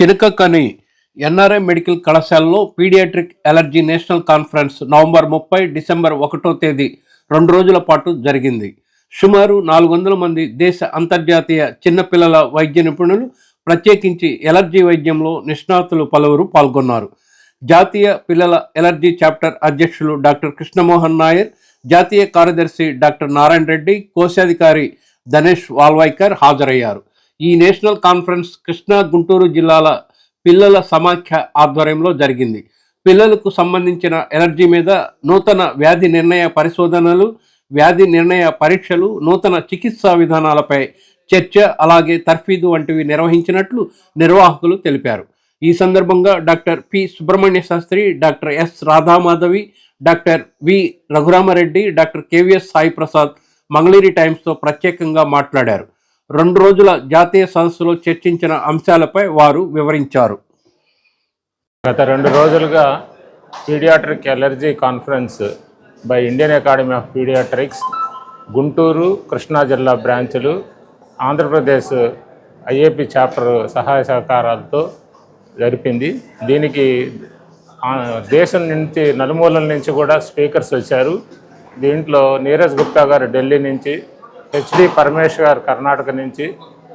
చినకకని NRI medical కళాశాలలో pediatric allergy national conference November ముప్పై December ఒకటో తేదీ రెండు రోజుల పాటు జరిగింది. సుమారు నాలుగు వందల మంది దేశ అంతర్జాతీయ చిన్నపిల్లల వైద్య నిపుణులు ప్రత్యేకించి ఎలర్జీ వైద్యంలో నిష్ణాతులు పలువురు పాల్గొన్నారు. జాతీయ పిల్లల ఎలర్జీ చాప్టర్ అధ్యక్షులు డాక్టర్ కృష్ణమోహన్ నాయర్ జాతీయ కార్యదర్శి డాక్టర్ నారాయణ రెడ్డి కోశాధికారి ధనేష్ వాల్వైకర్ హాజరయ్యారు. ఈ నేషనల్ కాన్ఫరెన్స్ కృష్ణా గుంటూరు జిల్లాల పిల్లల సమాఖ్య ఆధ్వర్యంలో జరిగింది. పిల్లలకు సంబంధించిన ఎలర్జీ మీద నూతన వ్యాధి నిర్ణయ పరిశోధనలు వ్యాధి నిర్ణయ పరీక్షలు నూతన చికిత్సా విధానాలపై చర్చ అలాగే తర్ఫీదు వంటివి నిర్వహించినట్లు నిర్వాహకులు తెలిపారు. ఈ సందర్భంగా doctor P. Subrahmanya Sastri doctor S. Radhamadhavi doctor V. Raghurama Reddy doctor KVS Sai Prasad Mangalagiri టైమ్స్తో ప్రత్యేకంగా మాట్లాడారు. రెండు రోజుల జాతీయ సదస్సులో చర్చించిన అంశాలపై వారు వివరించారు. గత రెండు రోజులుగా pediatric allergy conference by Indian Academy of Pediatrics Guntur Krishna జిల్లా బ్రాంచులు ఆంధ్రప్రదేశ్ ఐఏపి చాప్టర్ సహాయ సహకారాలతో జరిపింది. దీనికి దేశం నుంచి నలుమూలల నుంచి కూడా స్పీకర్స్ వచ్చారు. దీంట్లో నీరజ్ గుప్తా గారు ఢిల్లీ నుంచి హెచ్డి పరమేష్ గారు కర్ణాటక నుంచి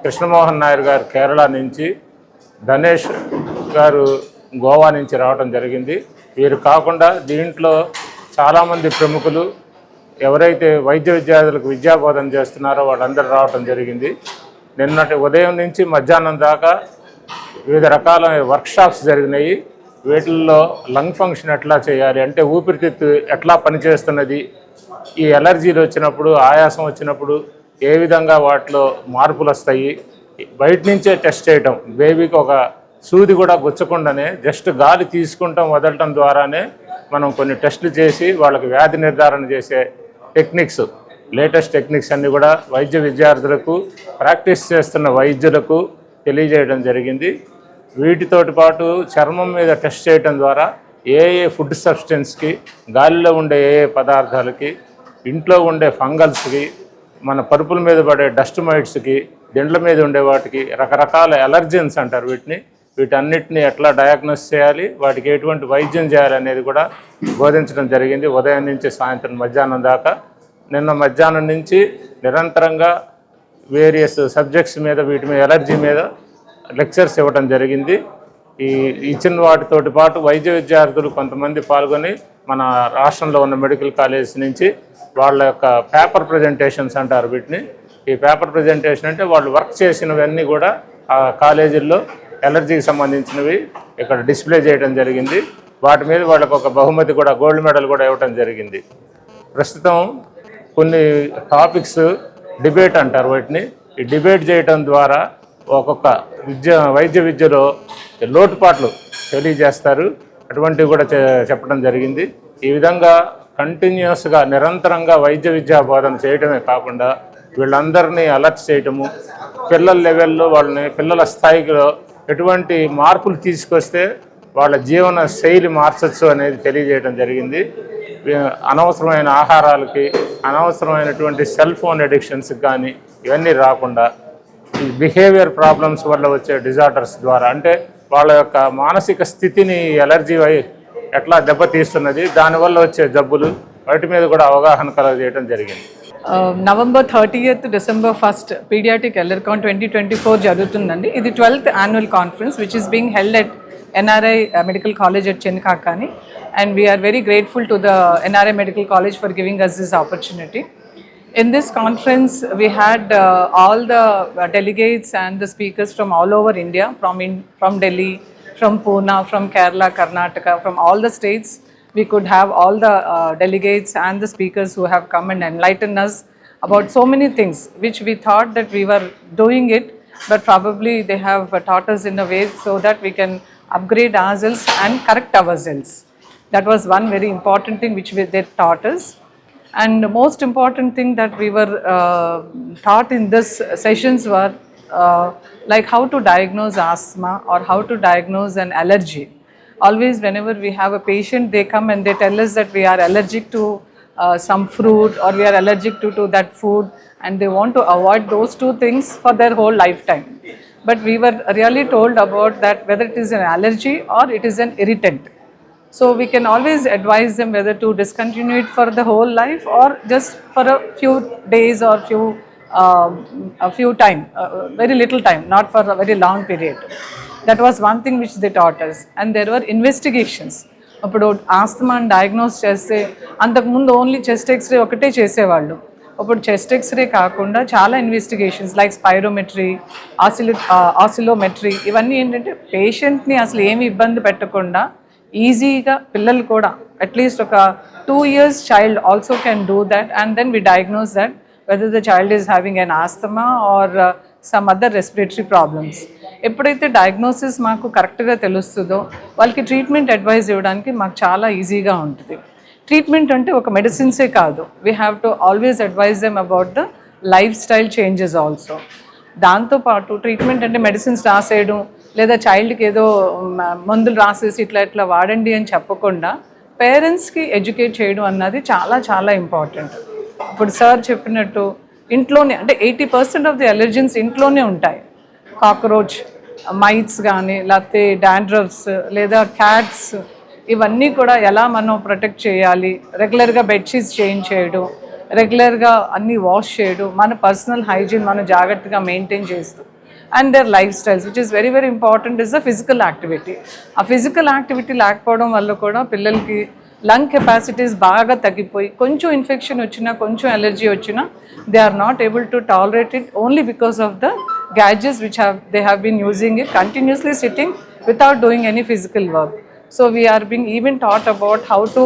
కృష్ణమోహన్ నాయర్ గారు కేరళ నుంచి ధనేష్ గారు గోవా నుంచి రావడం జరిగింది. వీరు కాకుండా దీంట్లో చాలామంది ప్రముఖులు ఎవరైతే వైద్య విద్యార్థులకు విద్యాబోధన చేస్తున్నారో వాళ్ళందరూ రావడం జరిగింది. నిన్నటి ఉదయం నుంచి మధ్యాహ్నం దాకా వివిధ రకాల వర్క్షాప్స్ జరిగినాయి. వీటిల్లో లంగ్ ఫంక్షన్ ఎట్లా చేయాలి అంటే ఊపిరితిత్తు ఎట్లా పనిచేస్తున్నది ఈ ఎలర్జీలు వచ్చినప్పుడు ఆయాసం వచ్చినప్పుడు ఏ విధంగా వాటిలో మార్పులు వస్తాయి? బయట నుంచే టెస్ట్ చేయటం. బేబీకి ఒక సూది కూడా గుచ్చకుండానే జస్ట్ గాలి తీసుకుంటాం వదలటం ద్వారానే మనం కొన్ని టెస్టులు చేసి వాళ్ళకి వ్యాధి నిర్ధారణ చేసే టెక్నిక్స్ లేటెస్ట్ టెక్నిక్స్ అన్నీ కూడా వైద్య విద్యార్థులకు ప్రాక్టీస్ చేస్తున్న వైద్యులకు తెలియజేయడం జరిగింది. వీటితోటి పాటు చర్మం మీద టెస్ట్ చేయడం ద్వారా ఏ ఏ ఫుడ్ సబ్స్టెన్స్కి గాలిలో ఉండే ఏ ఏ పదార్థాలకి ఇంట్లో ఉండే ఫంగల్స్కి మన పరుపుల మీద పడే డస్ట్ మైట్స్కి దిండ్ల మీద ఉండే వాటికి రకరకాల ఎలర్జెన్స్ అంటారు వీటిని. వీటన్నిటిని ఎట్లా డయాగ్నోస్ చేయాలి వాటికి ఎటువంటి వైద్యం చేయాలి అనేది కూడా బోధించడం జరిగింది ఉదయం నుంచి సాయంత్రం మధ్యాహ్నం దాకా. నిన్న మధ్యాహ్నం నుంచి నిరంతరంగా వేరియస్ సబ్జెక్ట్స్ మీద వీటి మీద ఎలర్జీ మీద లెక్చర్స్ ఇవ్వడం జరిగింది. ఈ ఇచ్చిన వాటితోటి పాటు వైద్య విద్యార్థులు కొంతమంది పాల్గొని మన రాష్ట్రంలో ఉన్న మెడికల్ కాలేజ్ నుంచి వాళ్ళ యొక్క పేపర్ ప్రజెంటేషన్స్ అంటారు వీటిని. ఈ పేపర్ ప్రజెంటేషన్ అంటే వాళ్ళు వర్క్ చేసినవన్నీ కూడా ఆ కాలేజీల్లో ఎలర్జీకి సంబంధించినవి ఇక్కడ డిస్ప్లే చేయడం జరిగింది. వాటి మీద వాళ్ళకు ఒక బహుమతి కూడా గోల్డ్ మెడల్ కూడా ఇవ్వడం జరిగింది. ప్రస్తుతం కొన్ని టాపిక్స్ డిబేట్ అంటారు వాటిని. ఈ డిబేట్ చేయటం ద్వారా ఒక్కొక్క విద్య వైద్య విద్యలో లోటుపాట్లు తెలియజేస్తారు. అటువంటివి కూడా చెప్పడం జరిగింది. ఈ విధంగా కంటిన్యూస్గా నిరంతరంగా వైద్య విద్యా బోధన చేయటమే కాకుండా వీళ్ళందరినీ అలర్ట్ చేయటము పిల్లల లెవెల్లో వాళ్ళని పిల్లల స్థాయిలో ఎటువంటి మార్పులు తీసుకొస్తే వాళ్ళ జీవన శైలి మార్చచ్చు అనేది తెలియజేయడం జరిగింది. అనవసరమైన ఆహారాలకి అనవసరమైనటువంటి సెల్ ఫోన్ అడిక్షన్స్కి కానీ ఇవన్నీ రాకుండా ఈ బిహేవియర్ ప్రాబ్లమ్స్ వల్ల వచ్చే డిజార్డర్స్ ద్వారా. అంటే వాళ్ళ యొక్క మానసిక స్థితిని ఎలర్జీ అయి ఎట్లా దెబ్బతీస్తున్నది దానివల్ల వచ్చే జబ్బులు వాటి మీద కూడా అవగాహన కలగజేయడం జరిగింది. November thirtieth December first pediatric Allercon twenty twenty four జరుగుతుందండి. ఇది twelfth annual conference which is being held at NRI medical college at Chinakakani and we are very grateful to the NRI medical college for giving us this opportunity In this conference, we had uh, all the uh, delegates and the speakers from all over India, from in, from Delhi, from Pune, from Kerala, Karnataka, from all the states. We could have all the uh, delegates and the speakers who have come and enlightened us about so many things, which we thought that we were doing it, but probably they have taught us in a way so that we can upgrade ourselves and correct ourselves. That was one very important thing which we, they taught us. And the most important thing that we were uh, taught in this sessions were uh, like how to diagnose asthma or how to diagnose an allergy. Always, whenever we have a patient, they come and they tell us that we are allergic to uh, some fruit or we are allergic to, to that food, and they want to avoid those two things for their whole lifetime. but we were really told about that whether it is an allergy or it is an irritant. So we can always advise them whether to discontinue it for the whole life or just for a few days or few few time very little time not for a very long period that was one thing which the doctors and there are investigations అప్పుడు ఆస్తమాన్ని diagnose చేస్తే అంతకుముందు only chest x ray ఒకటే చేసేవాళ్ళు. అప్పుడు chest x ray కాకుండా చాలా investigations like spirometry oscillo oscillometry ఇవన్నీ ఏంటంటే పేషెంట్ని అసలు ఏమి ఇబ్బంది పెట్టకుండా ఈజీగా పిల్లలు కూడా అట్లీస్ట్ ఒక two years child also can do that and then we diagnose that whether the child is having an asthma or some other respiratory problems ఎప్పుడైతే డయాగ్నోసిస్ మాకు కరెక్ట్గా తెలుస్తుందో వాళ్ళకి ట్రీట్మెంట్ అడ్వైస్ ఇవ్వడానికి మాకు చాలా ఈజీగా ఉంటుంది. ట్రీట్మెంట్ అంటే ఒక మెడిసిన్సే కాదు. We have to always advise them about the lifestyle changes also దాంతోపాటు ట్రీట్మెంట్ అంటే మెడిసిన్స్ రాసేయడం లేదా చైల్డ్కి ఏదో మందులు రాసేసి ఇట్లా ఇట్లా వాడండి అని చెప్పకుండా పేరెంట్స్కి ఎడ్యుకేట్ చేయడం అన్నది చాలా చాలా ఇంపార్టెంట్ ఇప్పుడు సార్ చెప్పినట్టు ఇంట్లోనే అంటే eighty percent of the allergens ఇంట్లోనే ఉంటాయి. కాక్రోచ్ మైట్స్ కానీ లేకపోతే డాండ్రఫ్స్ లేదా క్యాట్స్ ఇవన్నీ కూడా ఎలా మనం ప్రొటెక్ట్ చేయాలి? రెగ్యులర్గా బెడ్షీట్స్ చేంజ్ చేయడం రెగ్యులర్గా అన్నీ వాష్ చేయడం మన పర్సనల్ హైజీన్ మనం జాగ్రత్తగా మెయింటైన్ చేస్తూ. And their lifestyles which is very very important is the physical activity uh physical activity లేకపోవడం వల్ల కూడా పిల్లలకి లంగ్ కెపాసిటీస్ బాగా తగ్గిపోయి కొంచెం ఇన్ఫెక్షన్ వచ్చినా కొంచెం ఎలర్జీ వచ్చినా they are not able to tolerate it only because of the gadgets which have they have been using it continuously sitting without doing any physical work so we are being even taught about how to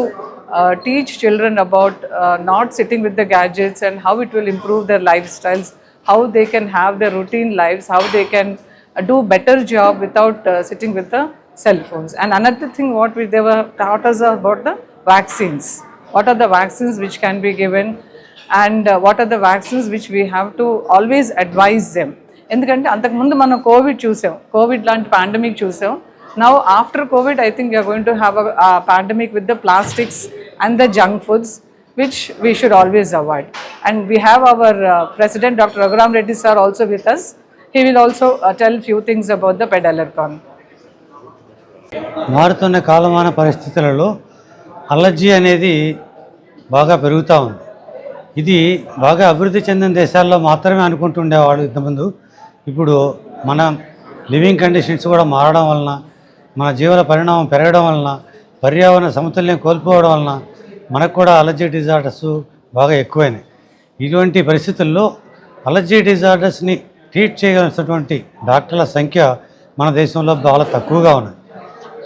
uh, teach children about uh, not sitting with the gadgets and how it will improve their lifestyles how they can have their routine lives how they can uh, do better job without uh, sitting with the cell phones and another thing what we they were taught us about the vaccines what are the vaccines which can be given and uh, what are the vaccines which we have to always advise them ఎందుకంటే అంతకుముందు మనం Covid చూసాం Covid లాంటి pandemic చూసాం now after Covid I think you are going to have a pandemic with the plastics and the junk foods which we should And avoid and we have our president doctor Raghuram sir, also also us. He he will uh, tell few things about the pedalercon. మారుతున్న కాలమాన పరిస్థితులలో allergy అనేది బాగా పెరుగుతూ ఉంది ఇది బాగా అభివృద్ధి చెందిన దేశాల్లో మాత్రమే అనుకుంటుండేవాడు ఇంతకుముందు ఇప్పుడు మన లివింగ్ కండిషన్స్ కూడా మారడం వలన మన జీవన పరిణామం పెరగడం వలన పర్యావరణ సమతుల్యం కోల్పోవడం వలన మనకు కూడా అలర్జీ డిజార్డర్స్ బాగా ఎక్కువైనాయి. ఇటువంటి పరిస్థితుల్లో అలర్జీ డిజార్డర్స్ని ట్రీట్ చేయాల్సినటువంటి డాక్టర్ల సంఖ్య మన దేశంలో చాలా తక్కువగా ఉన్నది.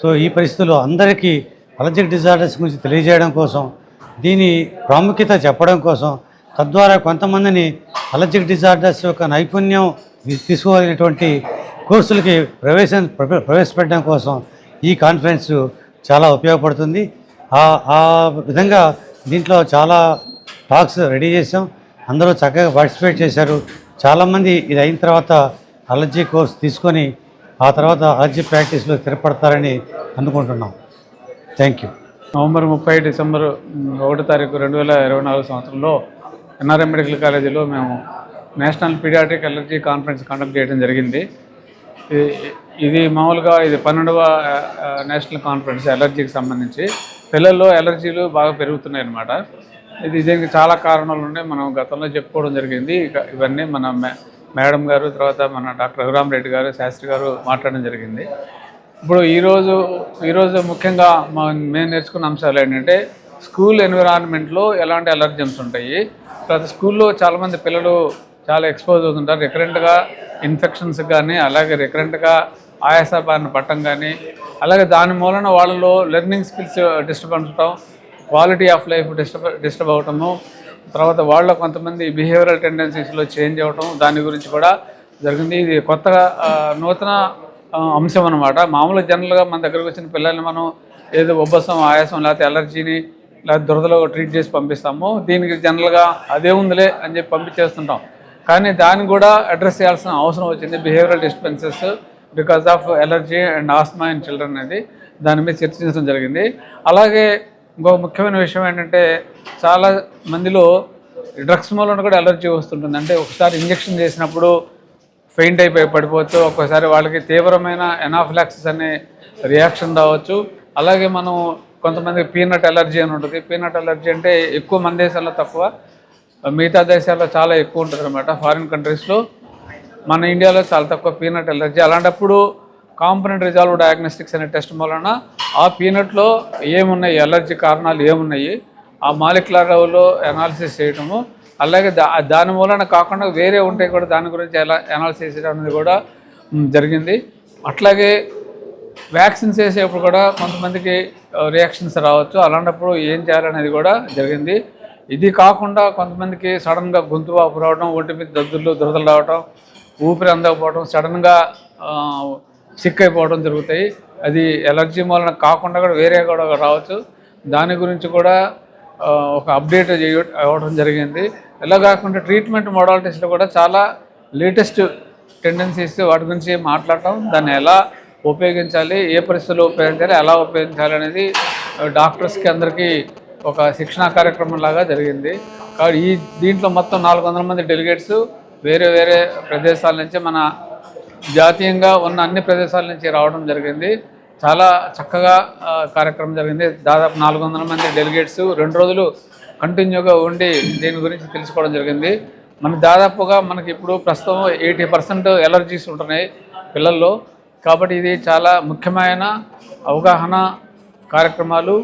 సో ఈ పరిస్థితుల్లో అందరికీ అలర్జిక్ డిజార్డర్స్ గురించి తెలియజేయడం కోసం దీని ప్రాముఖ్యత చెప్పడం కోసం తద్వారా కొంతమందిని అలర్జిక్ డిజార్డర్స్ యొక్క నైపుణ్యం తీసుకోగలిగినటువంటి కోర్సులకి ప్రవేశం ప్రవేశపెట్టడం కోసం ఈ కాన్ఫరెన్స్ చాలా ఉపయోగపడుతుంది. ఆ విధంగా దీంట్లో చాలా టాక్స్ రెడీ చేసాం అందరూ చక్కగా పార్టిసిపేట్ చేశారు. చాలామంది ఇది అయిన తర్వాత అలర్జీ కోర్స్ తీసుకొని ఆ తర్వాత అలర్జీ ప్రాక్టీస్లో స్థిరపడతారని అనుకుంటున్నాం. Thank you. నవంబర్ ముప్పై డిసెంబర్ ఒకటో తారీఖు రెండు వేల ఇరవై నాలుగు సంవత్సరంలో ఎన్ఆర్ఎం మెడికల్ కాలేజీలో మేము national paediatric allergy conference conduct చేయడం జరిగింది. ఇది- మామూలుగా ఇది పన్నెండవ నేషనల్ కాన్ఫరెన్స్ ఎలర్జీకి సంబంధించి. పిల్లల్లో ఎలర్జీలు బాగా పెరుగుతున్నాయి అన్నమాట. ఇది దీనికి చాలా కారణాలు ఉన్నాయి. మనం గతంలో చెప్పుకోవడం జరిగింది. ఇక ఇవన్నీ మన మేడం గారు తర్వాత మన డాక్టర్ రఘురామ్ రెడ్డి గారు శాస్త్రి గారు మాట్లాడడం జరిగింది. ఇప్పుడు ఈరోజు ఈరోజు ముఖ్యంగా మేము నేర్చుకున్న అంశాలు ఏంటంటే స్కూల్ ఎన్విరాన్మెంట్లో ఎలాంటి అలర్జన్స్ ఉంటాయి. తర్వాత స్కూల్లో చాలామంది పిల్లలు చాలా ఎక్స్పోజ్ అవుతుంటారు. రికరెంట్గా ఇన్ఫెక్షన్స్ కానీ అలాగే రికరెంట్గా ఆయాస బారిన పట్టం కానీ అలాగే దాని మూలన వాళ్ళలో లెర్నింగ్ స్కిల్స్ డిస్టర్బ్ అవటం quality of life disturb disturb అవటము తర్వాత వాళ్ళ కొంతమంది బిహేవియరల్ టెండెన్సీస్లో చేంజ్ అవ్వటం దాని గురించి కూడా జరిగింది. ఇది కొత్తగా నూతన అంశం అనమాట మామూలు జనరల్గా మన దగ్గరకు వచ్చిన పిల్లల్ని మనం ఏదో ఉబ్బసం ఆయాసం లేకపోతే ఎలర్జీని లేకపోతే దురదలో ట్రీట్ చేసి పంపిస్తాము. దీనికి జనరల్గా అదే ఉందిలే అని చెప్పి పంపించేస్తుంటాం. కానీ దాన్ని కూడా అడ్రస్ చేయాల్సిన అవసరం వచ్చింది. Behavioural disturbances because of allergy and asthma in children అనేది దాని మీద చర్చించడం జరిగింది. అలాగే ఇంకో ముఖ్యమైన విషయం ఏంటంటే చాలా మందిలో డ్రగ్స్ మూలన కూడా ఎలర్జీ వస్తుంటుంది. అంటే ఒకసారి ఇంజక్షన్ చేసినప్పుడు ఫెయింట్ అయిపోయి పడిపోవచ్చు ఒక్కోసారి వాళ్ళకి తీవ్రమైన ఎనాఫ్లాక్సిస్ అనే రియాక్షన్ రావచ్చు. అలాగే మనం కొంతమంది పీనట్ ఎలర్జీ అని ఉంటుంది. పీనట్ ఎలర్జీ అంటే ఎక్కువ మన దేశాల్లో తక్కువ. మిగతా దేశాల్లో చాలా ఎక్కువ ఉంటుంది అనమాట ఫారిన్ కంట్రీస్లో మన ఇండియాలో చాలా తక్కువ పీనట్ ఎలర్జీ అలాంటప్పుడు కాంపనెంట్ రిజాల్వ్ డయాగ్నోస్టిక్స్ అనే టెస్ట్ వలన ఆ పీనట్లో ఏమున్నాయి ఎలర్జీ కారణాలు ఏమున్నాయి ఆ మాలిక్యులర్ లెవెల్లో అనాలిసిస్ చేయటము అలాగే దా దాని మూలన కాకుండా వేరే ఉంటే కూడా దాని గురించి ఎలా అనాలిసిస్ చేయడం అనేది కూడా జరిగింది. అట్లాగే వ్యాక్సిన్స్ వేసేప్పుడు కూడా కొంతమందికి uh, రియాక్షన్స్ రావచ్చు. అలాంటప్పుడు ఏం చేయాలనేది కూడా జరిగింది. ఇది కాకుండా కొంతమందికి సడన్గా గొంతు వాపు రావడం ఒంటి మీద దద్దులు దురదలు రావడం ఊపిరి అందకపోవడం సడన్గా సిక్ అయిపోవడం జరుగుతాయి. అది ఎలర్జీ మూలన కాకుండా కూడా వేరే కూడా రావచ్చు. దాని గురించి కూడా ఒక అప్డేట్ చేయ అవ్వడం జరిగింది. ఇలా కాకుండా ట్రీట్మెంట్ మోడాలిటీస్లో కూడా చాలా లేటెస్ట్ టెండెన్సీస్ వాటి గురించి మాట్లాడటం దాన్ని ఎలా ఉపయోగించాలి ఏ పరిస్థితుల్లో ఉపయోగించాలి ఎలా ఉపయోగించాలి అనేది డాక్టర్స్కి అందరికీ ఒక శిక్షణా కార్యక్రమం లాగా జరిగింది. కాబట్టి ఈ దీంట్లో మొత్తం నాలుగు వందల మంది డెలిగేట్స్ వేరే వేరే ప్రదేశాల నుంచి మన జాతీయంగా ఉన్న అన్ని ప్రదేశాల నుంచి రావడం జరిగింది. చాలా చక్కగా కార్యక్రమం జరిగింది. దాదాపు నాలుగు వందల మంది డెలిగేట్స్ రెండు రోజులు కంటిన్యూగా ఉండి దీని గురించి తెలుసుకోవడం జరిగింది. మన దాదాపుగా మనకి ఇప్పుడు ప్రస్తుతం ఎయిటీ పర్సెంట్ ఎలర్జీస్ ఉంటున్నాయి పిల్లల్లో. కాబట్టి ఇది చాలా ముఖ్యమైన అవగాహన కార్యక్రమాలు.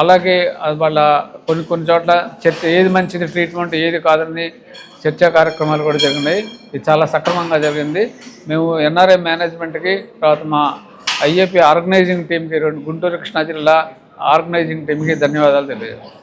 అలాగే అది వాళ్ళ కొన్ని కొన్ని చోట్ల చర్చ ఏది మంచిది ట్రీట్మెంట్ ఏది కాదని చర్చా కార్యక్రమాలు కూడా జరిగినాయి. ఇది చాలా సక్రమంగా జరిగింది. మేము ఎన్ఆర్ఐ మేనేజ్మెంట్కి తర్వాత మా ఐఏపీ ఆర్గనైజింగ్ టీంకి రెండు గుంటూరు కృష్ణా జిల్లా ఆర్గనైజింగ్ టీంకి ధన్యవాదాలు తెలియజేస్తాం